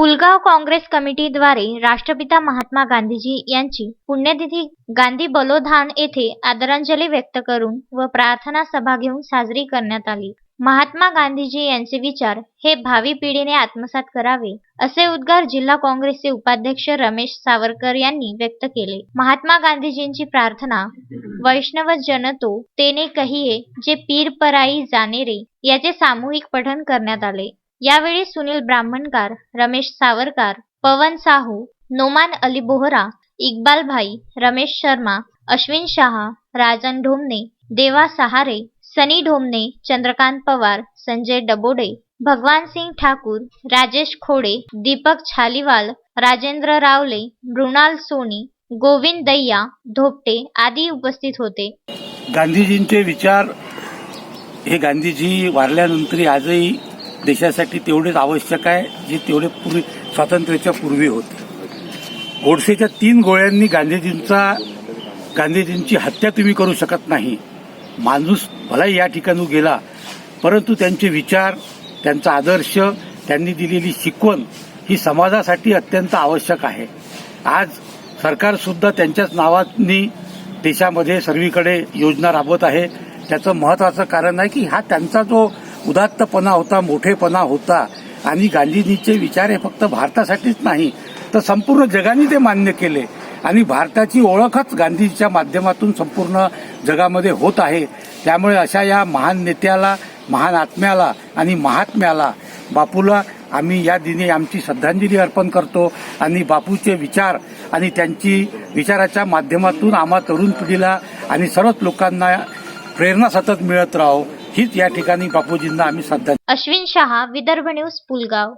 पुलगाव काँग्रेस कमिटीद्वारे राष्ट्रपिता महात्मा गांधीजी यांची पुण्यतिथी गांधी बलोधान येथे आदरांजली व्यक्त करून व प्रार्थना सभा घेऊन साजरी करण्यात आली. महात्मा गांधीजी यांचे विचार हे भावी पिढीने आत्मसात करावे असे उद्गार जिल्हा काँग्रेसचे उपाध्यक्ष रमेश सावरकर यांनी व्यक्त केले. महात्मा गांधीजींची प्रार्थना वैष्णव जनतो तेने कहिये जे पीर पराई जाणे रे याचे सामूहिक पठण करण्यात आले. यावेळी सुनील ब्राह्मणकार रमेश सावरकार पवन साहू नोमान अली बोहरा इक्बाल भाई रमेश शर्मा अश्विन शहा राजन ढोमने देवा सहारे सनी ढोमने चंद्रकांत पवार संजय डबोडे भगवान सिंग ठाकूर राजेश खोडे दीपक छालीवाल राजेंद्र रावले मृणाल सोनी गोविंद दैया धोपटे आदी उपस्थित होते. गांधीजींचे विचार हे गांधीजी वारल्यानंतर आजही देशासाठी तेवढेच आवश्यक आहे जे तेवढे पूर्वी स्वातंत्र्याच्या पूर्वी होते. गोडसेच्या तीन गोळ्यांनी गांधीजींचा गांधीजींची हत्या तुम्ही करू शकत नाही. माणूस भलाही या ठिकाणी गेला परंतु त्यांचे विचार त्यांचा आदर्श त्यांनी दिलेली शिकवण ही समाजासाठी अत्यंत आवश्यक आहे. आज सरकारसुद्धा त्यांच्याच नावानी देशामध्ये सर्वीकडे योजना राबवत आहे. त्याचं महत्त्वाचं कारण आहे की हा त्यांचा जो उदात्तपणा होता मोठेपणा होता. आणि गांधीजींचे विचार हे फक्त भारतासाठीच नाही तर संपूर्ण जगाने ते मान्य केले. आणि भारताची ओळखच गांधीजीच्या माध्यमातून संपूर्ण जगामध्ये होत आहे. त्यामुळे अशा या महान नेत्याला महान आत्म्याला आणि महात्म्याला बापूला आम्ही या दिनी आमची श्रद्धांजली अर्पण करतो. आणि बापूचे विचार आणि त्यांची विचाराच्या माध्यमातून आम्हा तरुण पिढीला आणि सर्वच लोकांना प्रेरणा सतत मिळत राहो. हीच या ठिकाणी बापूजींना आम्ही श्रद्धा अश्विन शहा विदर्भ न्यूज पुलगाव.